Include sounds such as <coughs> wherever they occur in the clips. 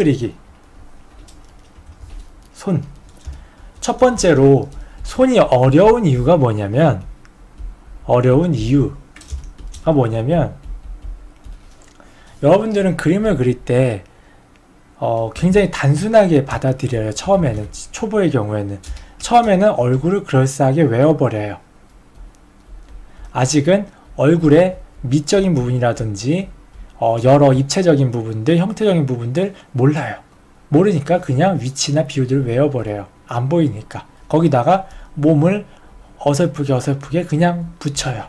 그리기. 손. 첫 번째로 손이 어려운 이유가 뭐냐면 어려운 이유가 뭐냐면 여러분들은 그림을 그릴 때 어, 굉장히 단순하게 받아들여요. 처음에는 초보의 경우에는 처음에는 얼굴을 그럴싸하게 외워버려요. 아직은 얼굴의 미적인 부분이라든지 어, 여러 입체적인 부분들, 형태적인 부분들 몰라요. 모르니까 그냥 위치나 비율들을 외워버려요. 안 보이니까. 거기다가 몸을 어설프게 어설프게 그냥 붙여요.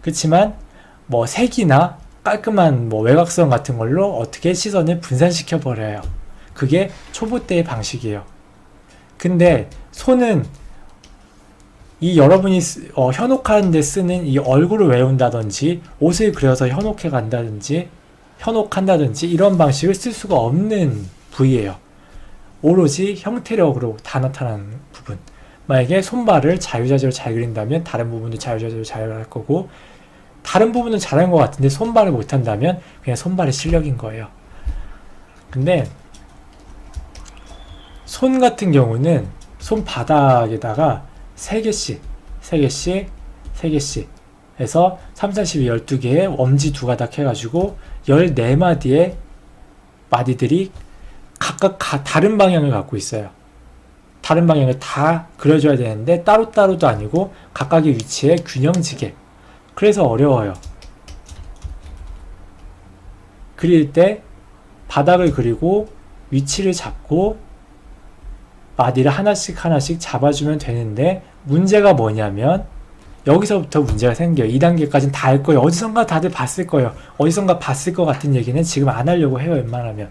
그렇지만 뭐 색이나 깔끔한 뭐 외곽선 같은 걸로 어떻게 시선을 분산시켜 버려요. 그게 초보 때의 방식이에요. 근데 손은 이 여러분이 쓰- 어, 현혹하는데 쓰는 이 얼굴을 외운다든지 옷을 그려서 현혹해 간다든지 현혹한다든지 이런 방식을 쓸 수가 없는 부위예요. 오로지 형태력으로 다 나타나는 부분. 만약에 손발을 자유자재로 잘 그린다면 다른 부분도 자유자재로 잘 할 거고 다른 부분은 잘한 것 같은데 손발을 못한다면 그냥 손발의 실력인 거예요. 근데 손 같은 경우는 손바닥에다가 3개씩, 3개씩, 3개씩 해서 3, 4, 12, 12개의 엄지 두 가닥 해가지고 14마디의 마디들이 각각 가- 다른 방향을 갖고 있어요. 다른 방향을 다 그려줘야 되는데 따로따로도 아니고 각각의 위치에 균형지게. 그래서 어려워요. 그릴 때 바닥을 그리고 위치를 잡고 마디를 하나씩 하나씩 잡아주면 되는데 문제가 뭐냐면 여기서부터 문제가 생겨요. 2단계까지는 다 할 거예요. 어디선가 다들 봤을 거예요. 어디선가 봤을 것 같은 얘기는 지금 안 하려고 해요. 웬만하면.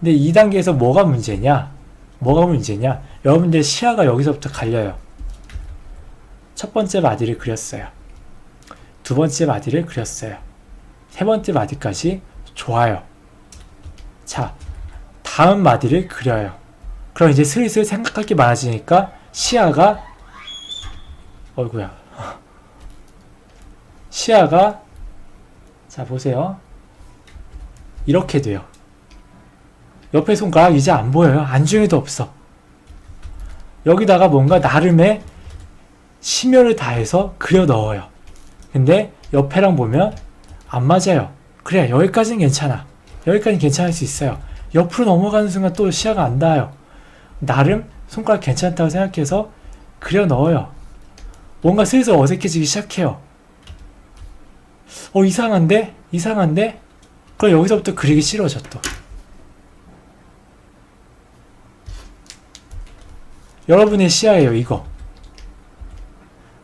근데 2단계에서 뭐가 문제냐? 뭐가 문제냐? 여러분들 시야가 여기서부터 갈려요. 첫 번째 마디를 그렸어요. 두 번째 마디를 그렸어요. 세 번째 마디까지 좋아요. 자, 다음 마디를 그려요. 그럼 이제 슬슬 생각할 게 많아지니까 시야가 어이구야. <laughs> 시야가 자 보세요. 이렇게 돼요. 옆에 손가락 이제 안 보여요. 안중에도 없어. 여기다가 뭔가 나름의 심혈을 다해서 그려 넣어요. 근데 옆에랑 보면 안 맞아요. 그래 여기까지는 괜찮아. 여기까지는 괜찮을 수 있어요. 옆으로 넘어가는 순간 또 시야가 안 닿아요 나름 손가락 괜찮다고 생각해서 그려 넣어요. 뭔가 슬슬 어색해지기 시작해요. 어, 이상한데? 이상한데? 그럼 여기서부터 그리기 싫어져 또. 여러분의 시야예요, 이거.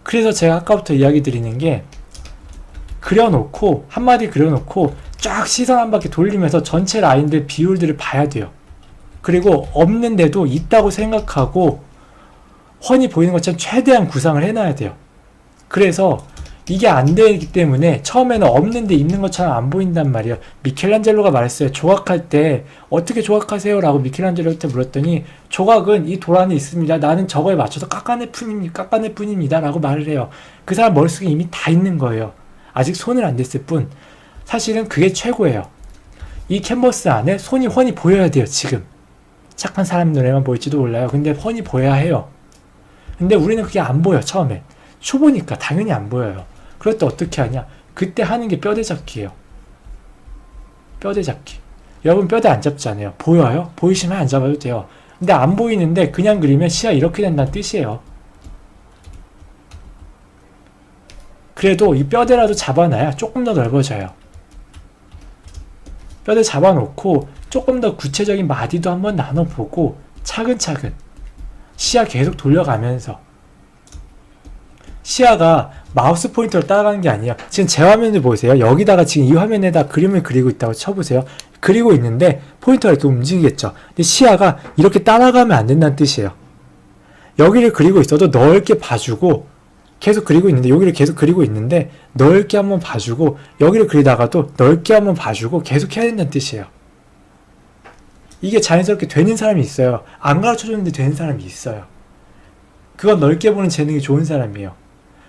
그래서 제가 아까부터 이야기 드리는 게 그려놓고 한마디 그려놓고 쫙 시선 한 바퀴 돌리면서 전체 라인들 비율들을 봐야 돼요. 그리고 없는데도 있다고 생각하고 훤히 보이는 것처럼 최대한 구상을 해놔야 돼요. 그래서 이게 안 되기 때문에 처음에는 없는데 있는 것처럼 안 보인단 말이에요. 미켈란젤로가 말했어요. 조각할 때 어떻게 조각하세요? 라고 미켈란젤로한테 물었더니 조각은 이 돌 안에 있습니다. 나는 저거에 맞춰서 깎아낼 뿐입니다. 깎아낼 뿐입니다. 라고 말을 해요. 그 사람 머릿속에 이미 다 있는 거예요. 아직 손을 안 댔을 뿐. 사실은 그게 최고예요. 이 캔버스 안에 손이 훤히 보여야 돼요. 지금. 착한 사람 눈에만 보일지도 몰라요. 근데 훤히 보여야 해요. 근데 우리는 그게 안 보여, 처음에. 초보니까 당연히 안 보여요. 그럴 때 어떻게 하냐? 그때 하는 게 뼈대 잡기예요. 뼈대 잡기. 여러분 뼈대 안 잡잖아요. 보여요? 보이시면 안 잡아도 돼요. 근데 안 보이는데 그냥 그리면 시야 이렇게 된다는 뜻이에요. 그래도 이 뼈대라도 잡아놔야 조금 더 넓어져요. 뼈대 잡아놓고 조금 더 구체적인 마디도 한번 나눠보고 차근차근 시야 계속 돌려가면서 시야가 마우스 포인터를 따라가는 게 아니에요. 지금 제 화면을 보세요. 여기다가 지금 이 화면에다 그림을 그리고 있다고 쳐보세요. 그리고 있는데 포인터가 이렇게 움직이겠죠. 근데 시야가 이렇게 따라가면 안 된다는 뜻이에요. 여기를 그리고 있어도 넓게 봐주고 계속 그리고 있는데 여기를 계속 그리고 있는데 넓게 한번 봐주고 여기를 그리다가도 넓게 한번 봐주고 계속 해야 된다는 뜻이에요. 이게 자연스럽게 되는 사람이 있어요. 안 가르쳐 줬는데 되는 사람이 있어요. 그건 넓게 보는 재능이 좋은 사람이에요.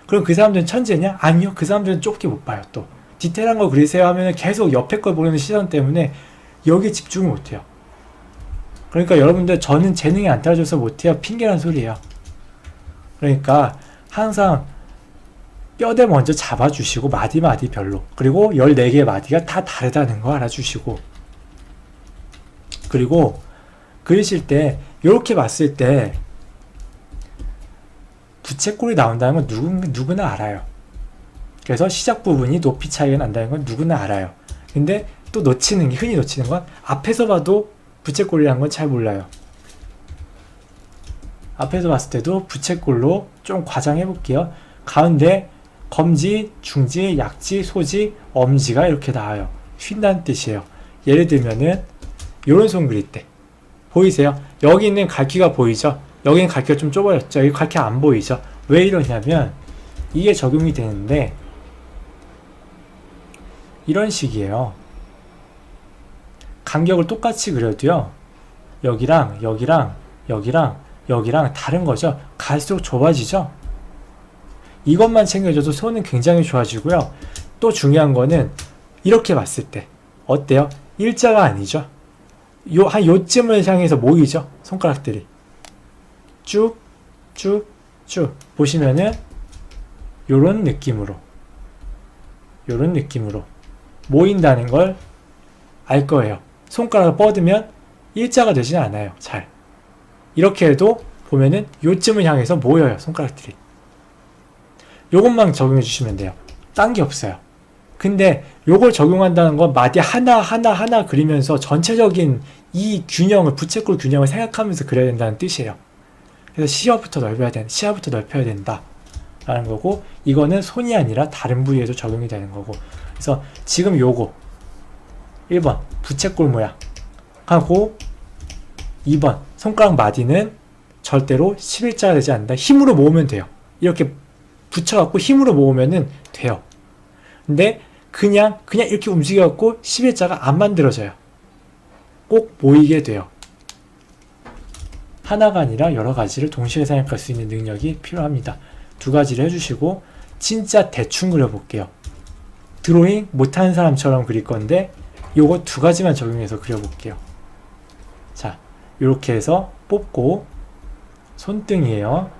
그럼 그 사람들은 천재냐? 아니요. 그 사람들은 좁게 못 봐요, 또. 디테일한 거 그리세요 하면 계속 옆에 걸 보는 시선 때문에 여기에 집중을 못 해요. 그러니까 여러분들 저는 재능이 안 따라줘서 못해요. 핑계란 소리예요. 그러니까 항상 뼈대 먼저 잡아주시고 마디 마디 별로 그리고 14개의 마디가 다 다르다는 거 알아주시고 그리고 그리실 때 이렇게 봤을 때 부채꼴이 나온다는 건 누구, 누구나 알아요. 그래서 시작 부분이 높이 차이가 난다는 건 누구나 알아요. 근데 또 놓치는 게 흔히 놓치는 건 앞에서 봐도 부채꼴이라는 건 잘 몰라요. 앞에서 봤을 때도 부채꼴로 좀 과장해 볼게요. 가운데 검지, 중지, 약지, 소지, 엄지가 이렇게 나와요. 쉰다는 뜻이에요. 예를 들면은 요런 손 그릴 때 보이세요? 여기 있는 갈퀴가 보이죠? 여기는 갈퀴가 좀 좁아졌죠? 여기 갈퀴 안 보이죠? 왜 이러냐면 이게 적용이 되는데 이런 식이에요. 간격을 똑같이 그려도요. 여기랑 여기랑 여기랑 여기랑 다른 거죠. 갈수록 좁아지죠. 이것만 챙겨줘도 손은 굉장히 좋아지고요. 또 중요한 거는 이렇게 봤을 때 어때요? 일자가 아니죠. 요, 한 요쯤을 향해서 모이죠. 손가락들이. 쭉, 쭉, 쭉. 보시면은 요런 느낌으로 요런 느낌으로 모인다는 걸 알 거예요. 손가락을 뻗으면 일자가 되지는 않아요. 잘. 이렇게 해도 보면은 요쯤을 향해서 모여요. 손가락들이. 요것만 적용해 주시면 돼요. 딴 게 없어요. 근데 요걸 적용한다는 건 마디 하나 하나 하나 그리면서 전체적인 이 균형을 부채꼴 균형을 생각하면서 그려야 된다는 뜻이에요. 그래서 시야부터 넓혀야 된 시야부터 넓혀야 된다. 라는 거고 이거는 손이 아니라 다른 부위에도 적용이 되는 거고 그래서 지금 요거 1번 부채꼴 모양 하고 2번 손가락 마디는 절대로 11자가 되지 않는다. 힘으로 모으면 돼요. 이렇게 붙여갖고 힘으로 모으면은 돼요. 근데 그냥 그냥 이렇게 움직여갖고 11자가 안 만들어져요. 꼭 모이게 돼요. 하나가 아니라 여러 가지를 동시에 생각할 수 있는 능력이 필요합니다. 두 가지를 해주시고 진짜 대충 그려볼게요. 드로잉 못하는 사람처럼 그릴 건데 요거 두 가지만 적용해서 그려볼게요. 자, 이렇게 해서 뽑고 손등이에요.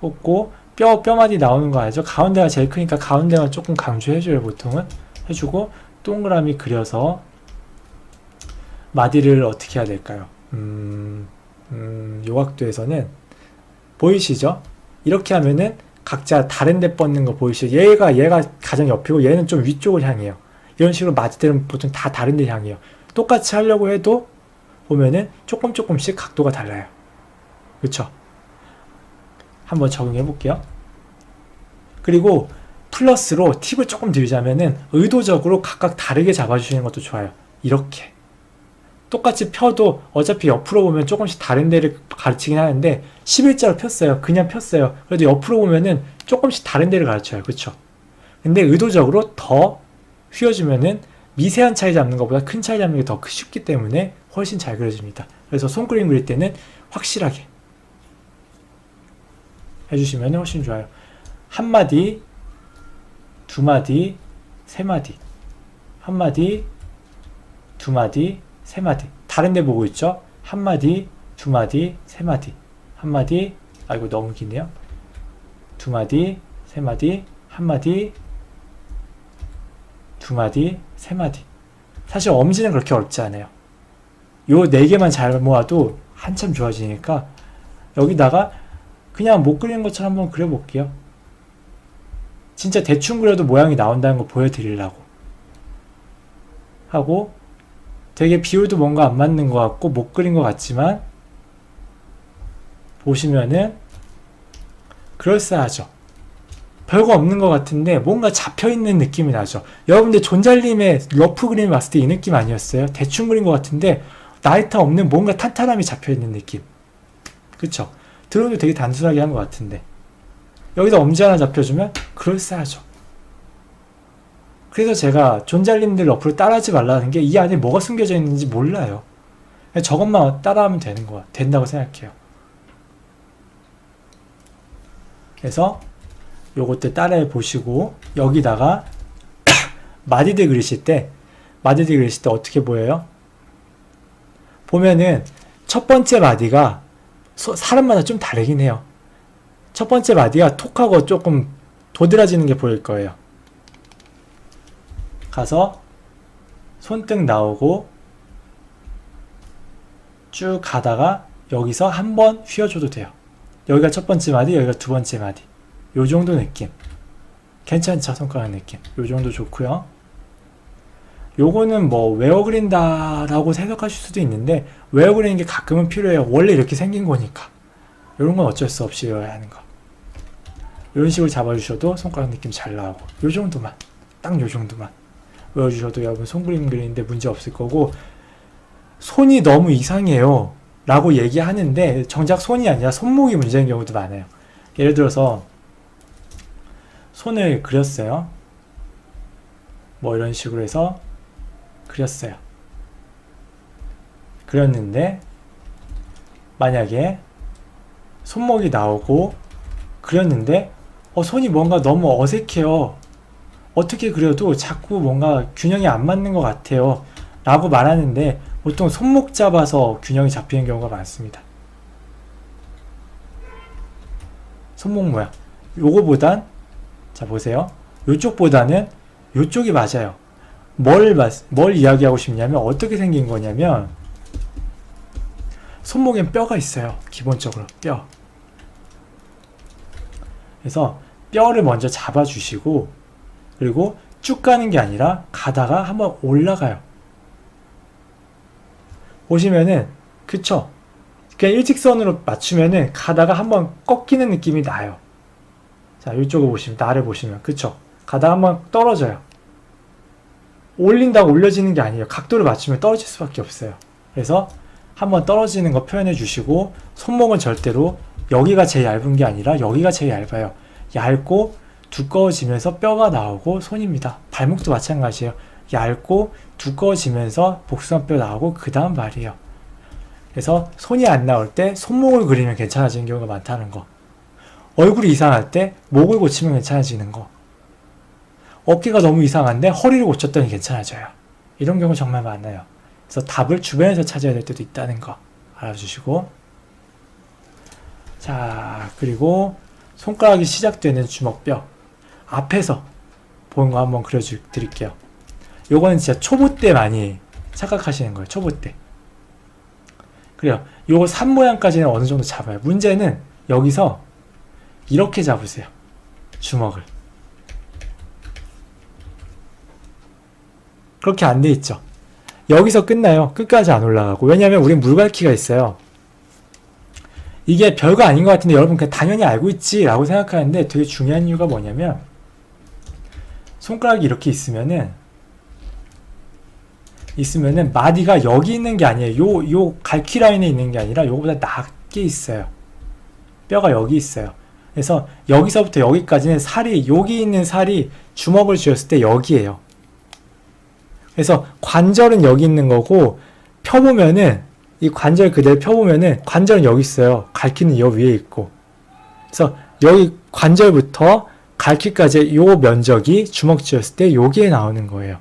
뽑고 뼈 뼈마디 나오는 거 알죠? 가운데가 제일 크니까 가운데만 조금 강조해줘요. 보통은 해주고 동그라미 그려서 마디를 어떻게 해야 될까요? 음, 음, 요각도에서는 보이시죠? 이렇게 하면은 각자 다른 데 뻗는 거 보이시죠? 얘가 얘가 가장 옆이고 얘는 좀 위쪽을 향해요. 이런 식으로 마디들은 보통 다 다른 데 향해요. 똑같이 하려고 해도 보면은 조금 조금씩 각도가 달라요. 그쵸? 한번 적용해 볼게요. 그리고 플러스로 팁을 조금 드리자면은 의도적으로 각각 다르게 잡아주시는 것도 좋아요. 이렇게. 똑같이 펴도 어차피 옆으로 보면 조금씩 다른 데를 가르치긴 하는데 11자로 폈어요. 그냥 폈어요. 그래도 옆으로 보면은 조금씩 다른 데를 가르쳐요. 그쵸? 근데 의도적으로 더 휘어주면은 미세한 차이 잡는 것보다 큰 차이 잡는 게 더 쉽기 때문에 훨씬 잘 그려집니다. 그래서 손그림 그릴 때는 확실하게 해주시면 훨씬 좋아요. 한 마디, 두 마디, 세 마디, 한 마디, 두 마디, 세 마디. 다른 데 보고 있죠? 한 마디, 두 마디, 세 마디. 한 마디, 아이고 너무 기네요. 두 마디, 세 마디, 한 마디, 두 마디, 세 마디. 사실 엄지는 그렇게 어렵지 않아요. 요 네 개만 잘 모아도 한참 좋아지니까 여기다가 그냥 못 그리는 것처럼 한번 그려볼게요. 진짜 대충 그려도 모양이 나온다는 거 보여드리려고 하고 되게 비율도 뭔가 안 맞는 것 같고 못 그린 것 같지만 보시면은 그럴싸하죠. 별거 없는 것 같은데 뭔가 잡혀있는 느낌이 나죠. 여러분들 존잘님의 러프 그림 봤을 때 이 느낌 아니었어요? 대충 그린 것 같은데 나이타 없는 뭔가 탄탄함이 잡혀있는 느낌. 그쵸? 드론도 되게 단순하게 한 것 같은데 여기다 엄지 하나 잡혀주면 그럴싸하죠. 그래서 제가 존잘님들 러프를 따라하지 말라는 게 이 안에 뭐가 숨겨져 있는지 몰라요. 저것만 따라하면 되는 거야. 된다고 생각해요. 그래서 요것들 따라해 보시고 여기다가 <coughs> 마디들 그리실 때 마디들 그리실 때 어떻게 보여요? 보면은 첫 번째 마디가 소- 사람마다 좀 다르긴 해요. 첫 번째 마디가 톡하고 조금 도드라지는 게 보일 거예요. 가서 손등 나오고 쭉 가다가 여기서 한 번 휘어줘도 돼요. 여기가 첫 번째 마디, 여기가 두 번째 마디. 요 정도 느낌. 괜찮죠? 손가락 느낌. 요 정도 좋고요. 요거는 뭐 외워 그린다라고 생각하실 수도 있는데 외워 그리는 게 가끔은 필요해요. 원래 이렇게 생긴 거니까. 이런 건 어쩔 수 없이 외워야 하는 거. 이런 식으로 잡아주셔도 손가락 느낌 잘 나오고. 요 정도만. 딱 요 정도만. 외워주셔도 여러분 손 그림 그리는데 문제 없을 거고. 손이 너무 이상해요. 라고 얘기하는데 정작 손이 아니라 손목이 문제인 경우도 많아요. 예를 들어서 손을 그렸어요. 뭐 이런 식으로 해서 그렸어요 그렸는데 만약에 손목이 나오고 그렸는데 어, 손이 뭔가 너무 어색해요. 어떻게 그려도 자꾸 뭔가 균형이 안 맞는 것 같아요. 라고 말하는데 보통 손목 잡아서 균형이 잡히는 경우가 많습니다. 손목 모양. 요거보단, 자, 보세요. 요쪽보다는 요쪽이 맞아요. 뭘, 맞- 뭘 이야기하고 싶냐면 어떻게 생긴 거냐면 손목엔 뼈가 있어요. 기본적으로 뼈. 그래서 뼈를 먼저 잡아주시고 그리고 쭉 가는 게 아니라 가다가 한번 올라가요. 보시면은 그쵸? 그냥 일직선으로 맞추면은 가다가 한번 꺾이는 느낌이 나요. 자 이쪽을 보시면 나를 보시면 그쵸? 가다가 한번 떨어져요. 올린다고 올려지는 게 아니에요. 각도를 맞추면 떨어질 수밖에 없어요. 그래서 한번 떨어지는 거 표현해 주시고 손목은 절대로 여기가 제일 얇은 게 아니라 여기가 제일 얇아요. 얇고 두꺼워지면서 뼈가 나오고 손입니다. 발목도 마찬가지예요. 얇고 두꺼워지면서 복숭아 뼈 나오고 그 다음 말이에요. 그래서 손이 안 나올 때 손목을 그리면 괜찮아지는 경우가 많다는 거. 얼굴이 이상할 때 목을 고치면 괜찮아지는 거. 어깨가 너무 이상한데 허리를 고쳤더니 괜찮아져요. 이런 경우 정말 많아요. 그래서 답을 주변에서 찾아야 될 때도 있다는 거 알아주시고 자 그리고 손가락이 시작되는 주먹뼈 앞에서 보는 거 한번 그려주 드릴게요. 요거는 진짜 초보 때 많이 착각하시는 거예요. 초보 때. 그래요. 요거 산 모양까지는 어느 정도 잡아요. 문제는 여기서 이렇게 잡으세요. 주먹을. 그렇게 안 돼 있죠. 여기서 끝나요. 끝까지 안 올라가고. 왜냐면 우린 물갈퀴가 있어요. 이게 별거 아닌 것 같은데 여러분 그냥 당연히 알고 있지 라고 생각하는데 되게 중요한 이유가 뭐냐면 손가락이 이렇게 있으면은 있으면은 마디가 여기 있는 게 아니에요. 요 요 갈퀴 라인에 있는 게 아니라 요거보다 낮게 있어요. 뼈가 여기 있어요. 그래서 여기서부터 여기까지는 살이 여기 있는 살이 주먹을 쥐었을 때 여기에요. 그래서 관절은 여기 있는 거고 펴보면은 이 관절 그대로 펴보면은 관절은 여기 있어요. 갈퀴는 여 위에 있고. 그래서 여기 관절부터 갈퀴까지 요 면적이 주먹 쥐었을 때 여기에 나오는 거예요.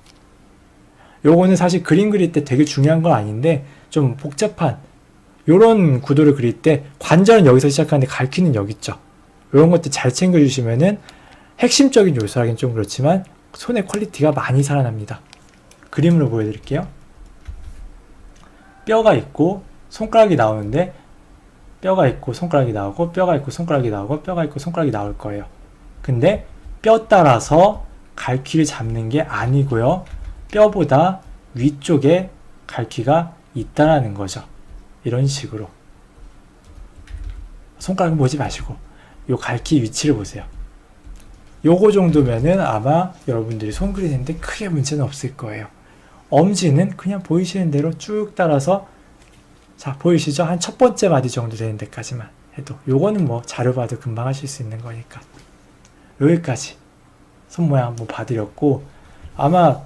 요거는 사실 그림 그릴 때 되게 중요한 건 아닌데 좀 복잡한 요런 구도를 그릴 때 관절은 여기서 시작하는데 갈퀴는 여기 있죠. 요런 것들 잘 챙겨주시면은 핵심적인 요소라긴 좀 그렇지만 손의 퀄리티가 많이 살아납니다. 그림으로 보여드릴게요. 뼈가 있고 손가락이 나오는데 뼈가 있고 손가락이 나오고 뼈가 있고 손가락이 나오고 뼈가 있고 손가락이 나올 거예요. 근데 뼈 따라서 갈퀴를 잡는 게 아니고요. 뼈보다 위쪽에 갈퀴가 있다라는 거죠. 이런 식으로. 손가락 보지 마시고 요 갈퀴 위치를 보세요. 요거 정도면은 아마 여러분들이 손 그리는데 크게 문제는 없을 거예요. 엄지는 그냥 보이시는 대로 쭉 따라서 자 보이시죠? 한 첫 번째 마디 정도 되는 데까지만 해도 요거는 뭐 자료 봐도 금방 하실 수 있는 거니까 여기까지 손 모양 한번 봐드렸고 아마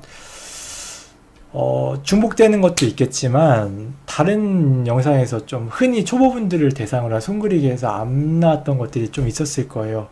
어, 중복되는 것도 있겠지만 다른 영상에서 좀 흔히 초보분들을 대상으로 한 손그리기 해서 안 나왔던 것들이 좀 있었을 거예요.